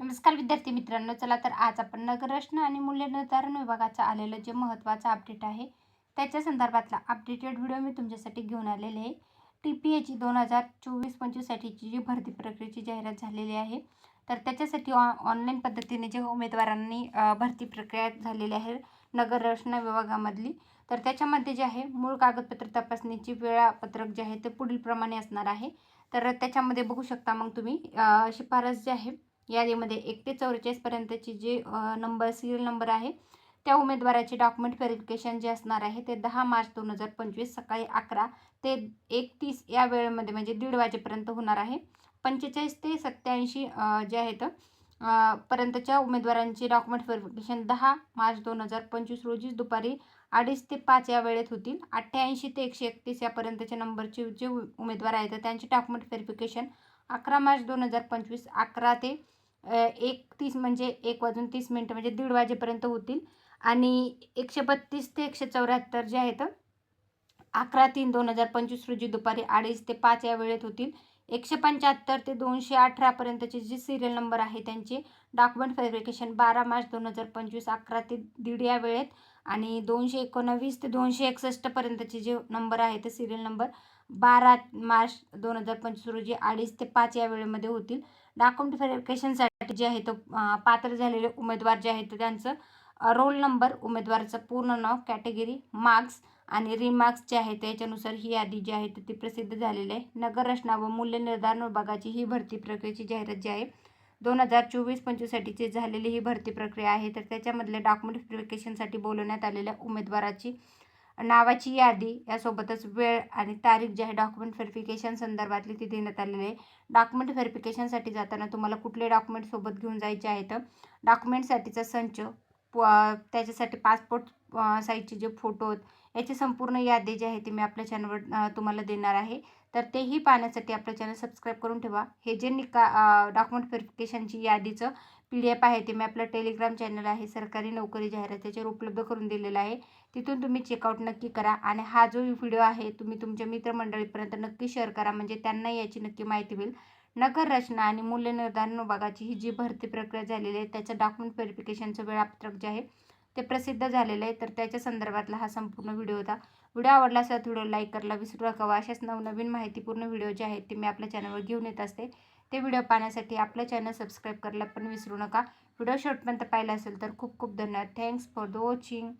नमस्कार विद्यार्थी मित्रांनो चला तर आज आपण नगररचना आणि मूल्य निर्धारण विभागाचं आलेलं जे महत्त्वाचं अपडेट आहे त्याच्या संदर्भातला अपडेटेड व्हिडिओ मी तुमच्यासाठी घेऊन आलेले आहे. टी पी एची दोन हजार चोवीस पंचवीससाठीची जी भरती प्रक्रियेची जाहिरात झालेली आहे तर त्याच्यासाठी ऑ ऑनलाईन पद्धतीने जे उमेदवारांनी भरती प्रक्रिया झालेली आहे नगररचना विभागामधली तर त्याच्यामध्ये जे आहे मूळ कागदपत्र तपासणीची वेळापत्रक जे आहे ते पुढीलप्रमाणे असणार आहे. तर त्याच्यामध्ये बघू शकता मग तुम्ही शिफारस जे आहे यादीमध्ये एक ते चौवेचाळीसपर्यंतची जे नंबर सिरियल नंबर आहे त्या उमेदवाराचे डॉक्युमेंट व्हेरिफिकेशन जे असणार आहे ते दहा मार्च दोन हजार पंचवीस सकाळी अकरा ते एक तीस या वेळेमध्ये म्हणजे दीड वाजेपर्यंत होणार आहे. पंचेचाळीस ते सत्याऐंशी जे आहेत पर्यंतच्या उमेदवारांचे डॉक्युमेंट व्हेरिफिकेशन दहा मार्च दोन हजार पंचवीस रोजी दुपारी अडीच ते पाच या वेळेत होतील. अठ्ठ्याऐंशी ते एकशे एकतीस यापर्यंतच्या नंबरचे जे उमेदवार आहेत त्यांचे डॉक्युमेंट व्हेरिफिकेशन अकरा मार्च दोन हजार पंचवीस अकरा ते एक तीस म्हणजे एक वाजून तीस मिनटं म्हणजे दीड वाजेपर्यंत होतील. आणि एकशे बत्तीस ते एकशे चौऱ्याहत्तर जे आहेत अकरा तीन दोन हजार पंचवीस रोजी दुपारी अडीच ते पाच या वेळेत होतील. एकशे पंच्याहत्तर ते दोनशे अठरापर्यंतचे जे सिरियल नंबर आहे त्यांचे डॉक्युमेंट व्हेरिफिकेशन बारा मार्च दोन हजार पंचवीस अकरा ते दीड या वेळेत आणि दोनशे एकोणवीस ते दोनशे एकसष्टपर्यंतचे जे नंबर आहे ते सिरियल नंबर बारा मार्च दोन हजार पंचवीस रोजी अडीच ते पाच या वेळेमध्ये होतील. डॉक्युमेंट व्हेरिफिकेशनसाठी जे आहे तो पात्र झालेले उमेदवार जे आहेत त्यांचं रोल नंबर उमेदवाराचं पूर्ण नाव कॅटेगरी मार्क्स आणि रिमार्क्स जे आहे त्याच्यानुसार ही यादी जी आहे ती प्रसिद्ध झालेली आहे. नगर रचना व मूल्य निर्धारण विभागाची ही भरती प्रक्रियेची जाहिरात जी आहे दोन हजार चोवीस पंचवीससाठीची झालेली ही भरती प्रक्रिया आहे. तर त्याच्यामधल्या डॉक्युमेंट व्हेरिफिकेशनसाठी बोलवण्यात आलेल्या उमेदवाराची नावाची यादी यासोबतच वेळ आणि तारीख जी आहे डॉक्युमेंट व्हेरिफिकेशन संदर्भातली ती देण्यात आलेली आहे. डॉक्युमेंट व्हेरिफिकेशनसाठी जाताना तुम्हाला कुठले डॉक्युमेंट सोबत घेऊन जायचे आहेत डॉक्युमेंटसाठीचा संच त्याच्यासाठी पासपोर्ट साईजचे जे फोटो आहेत याची संपूर्ण यादी जी आहे ती मी आपल्या चॅनलवर तुम्हाला देणार आहे. तर तेही पाहण्यासाठी आपलं चॅनल सबस्क्राईब करून ठेवा. हे जे निका डॉक्युमेंट व्हेरिफिकेशनची यादीचं पी डी एफ आहे ते मी आपलं टेलिग्राम चॅनल आहे सरकारी नोकरी जाहिरात त्याच्यावर उपलब्ध करून दिलेलं आहे. तिथून तुम्ही चेकआउट नक्की करा आणि हा जो व्हिडिओ आहे तुम्ही तुमच्या मित्रमंडळीपर्यंत नक्की शेअर करा. म्हणजे त्यांना याची नक्की माहिती होईल नगर रचना आणि मूल्य निर्धारण विभागाची ही जी भरती प्रक्रिया झालेली आहे त्याचं डॉक्युमेंट व्हेरिफिकेशनचं वेळापत्रक जे आहे ते प्रसिद्ध झालेलं आहे. तर त्याच्या संदर्भातला हा संपूर्ण व्हिडिओ होता. व्हिडिओ आवडला असेल तर व्हिडिओ लाईक करायला विसरू नका. अशाच नवनवीन माहितीपूर्ण व्हिडिओ जे आहेत ते मी आपल्या चॅनलवर घेऊन येत असते. ते व्हिडिओ पाहण्यासाठी आपलं चॅनल सबस्क्राईब करायला पण विसरू नका. व्हिडिओ शेवटपर्यंत पाहिला असेल तर खूप खूप धन्यवाद. Thanks for the watching